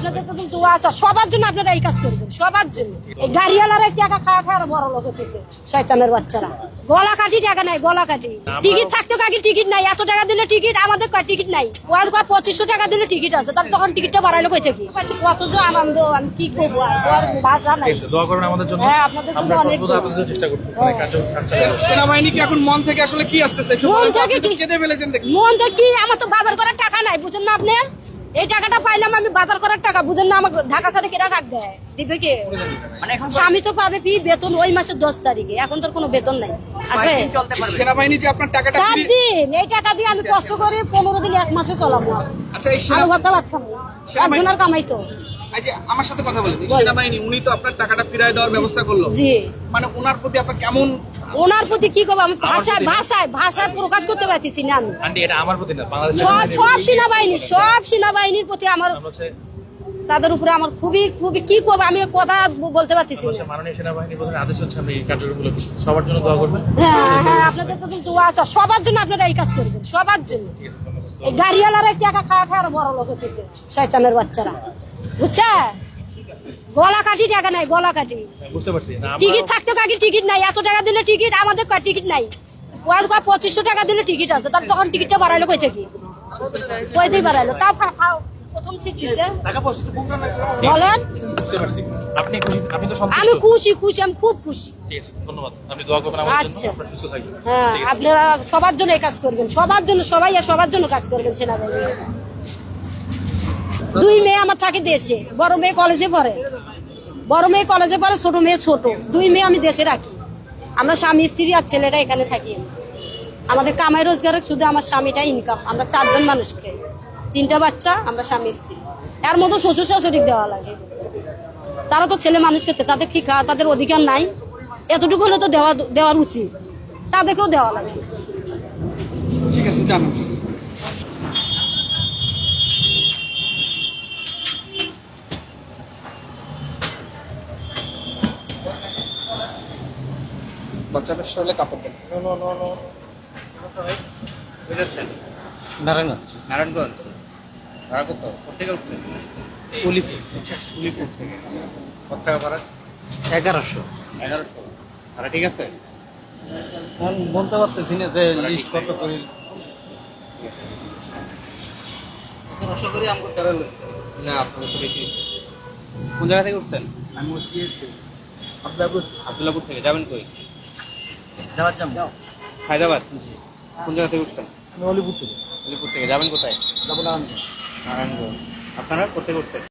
আপনাদের তো সবার জন্য আপনারা এই কাজ করবেন সবার জন্য। এই গাড়িওয়ালারা টাকা খাওয়া বড় লোক হতেছে শয়তানের বাচ্চারা। গলা কাটি টাকা নাই গলা কাটি। টিকিট থাকতো কাকি টিকিট নাই এত টাকা দিলে টিকিট আমাদের টিকিট নাই? ওয়াজ কয় পঁচিশশো টাকা দিলে টিকিট আছে তার তখন টিকিটটা বাড়াইলো কই থেকে? কত যে আনন্দ আমি কি করব আর? ভাষা নাই। দোয়া করবেন আমাদের জন্য। হ্যাঁ, আপনাদের জন্য অনেক চেষ্টা করতে মানে যাব। সেনাবাহিনী কি এখন মন থেকে আসলে কি আসতেছে? মন থেকে কি? কেঁদে ফেলেছেন মন তো কি? আমার তো বাজার করার টাকা নাই বুঝেন না আপনি? এই টাকাটা পাইলাম আমি বাজার করার টাকা বুঝেন না আমার ঢাকা সাথে কেনা কাক দেয়? দিবে কে? স্বামী তো পাবে কি? বেতন ওই মাসের দশ তারিখে এখন তোর কোনো বেতন নাই। আছে? সেনাবাহিনী যে আপনার টাকাটা সাত দিন এই টাকা দিয়ে আমি কষ্ট করে পনেরো দিন এক মাসে চলাবো। আচ্ছা এই সেনা ভাবতে ভাত খাব। একজনের কামাই তো। যে আমার সাথে কথা বলেন। সেনাবাহিনী উনি তো আপনার টাকাটা ফিরায় দেওয়ার ব্যবস্থা করল। জি। মানে ওনার প্রতি আপনার কেমন ওনার প্রতি কি করব? আমি ভাষায় ভাষায় ভাষায় প্রকাশ করতে পারতেছি না আমি। সব সব সেনাবাহিনী সব সেনাবাহিনীর প্রতি আমার তাদের উপরে আমার খুবই খুবই কি করব? আমি কথা বলতে পারতেছি। সবার জন্য দোয়া করবেন। হ্যাঁ হ্যাঁ আপনাদের তো দোয়া আছে। সবার জন্য আপনারা এই কাজ করবেন সবার জন্য। এই গাড়িওয়ালারা টাকা খাওয়া খাওয়া বড় লোক হতেছে শয়তানের বাচ্চারা। বুঝছে গলা কাটি টাকা নাই গলা কাটি বুঝতে পারছি। টিকিট থাকতো কাকি টিকিট নাই। এত টাকা দিলে টিকিট আমাদের টিকিট নাই? ওয়াজ কয় পঁচিশশো টাকা দিলে টিকিট আছে তার তখন টিকিটটা বাড়াইলো কই থেকে? কই থেকে বাড়াইলো? তাও প্রথম সিট দিছে। বলেন। আপনি খুশি? আপনি তো আমি খুশি খুশি আমি খুব খুশি। ঠিক আছে ধন্যবাদ। আপনি দোয়া করবেন আমাদের জন্য। আচ্ছা। আপনারা সুস্থ থাকবেন। হ্যাঁ আপনারা সবার জন্য এই কাজ করবেন। সবার জন্য সবাই আর সবার জন্য কাজ করবেন সেনাবাহিনী। দুই মেয়ে আমার থাকে দেশে, বড় মেয়ে কলেজে পড়ে। বড় মেয়ে কলেজে পড়ে, ছোট মেয়ে ছোট। দুই মেয়ে আমি দেশে রাখি। আমরা স্বামী, স্ত্রী আর ছেলেরা এখানে থাকি আমাদের কামাই রোজগারের শুধু আমার স্বামীটা ইনকাম আমরা চারজন মানুষ খাই তিনটা বাচ্চা, আমরা স্বামী, স্ত্রী। এর মতো শ্বশুর শাশুড়ি দেওয়া লাগে। তারা তো ছেলে মানুষ করছে তাদের কি খাওয়া তাদের অধিকার নাই। এতটুকু হলে তো দেওয়া দেওয়ার উচিত। তাদেরকেও দেওয়া লাগে। ঠিক আছে, জানো। বাচ্চাদের শরীরে কাপড় দেন বুঝেছেন? নারায়ণগঞ্জ। নারায়ণগঞ্জ। ভাড়া কত? কোথেকে উঠছেন উলিপুর। উলিপুর থেকে। কত টাকা ভাড়া? এগারোশো। এগারোশো। ভাড়া ঠিক আছে? এখন বলতে পারতেছি না যে লিস্ট কত করে। এগারোশো করে না আপনার তো বেশি। কোন জায়গা থেকে উঠছেন? আমি বলছি আবদুল্লাপুর আবদুল্লাপুর থেকে। যাবেন কই? যাওয়ার যাম হায়দ্রাবাদ? কোন জায়গা থেকে উঠছেন? আমি অলিপুর থেকে। অলিপুর থেকে। যাবেন কোথায়? যাব নারায়ণগঞ্জ। নারায়ণগঞ্জ। আপনারা কোথায় উঠছেন?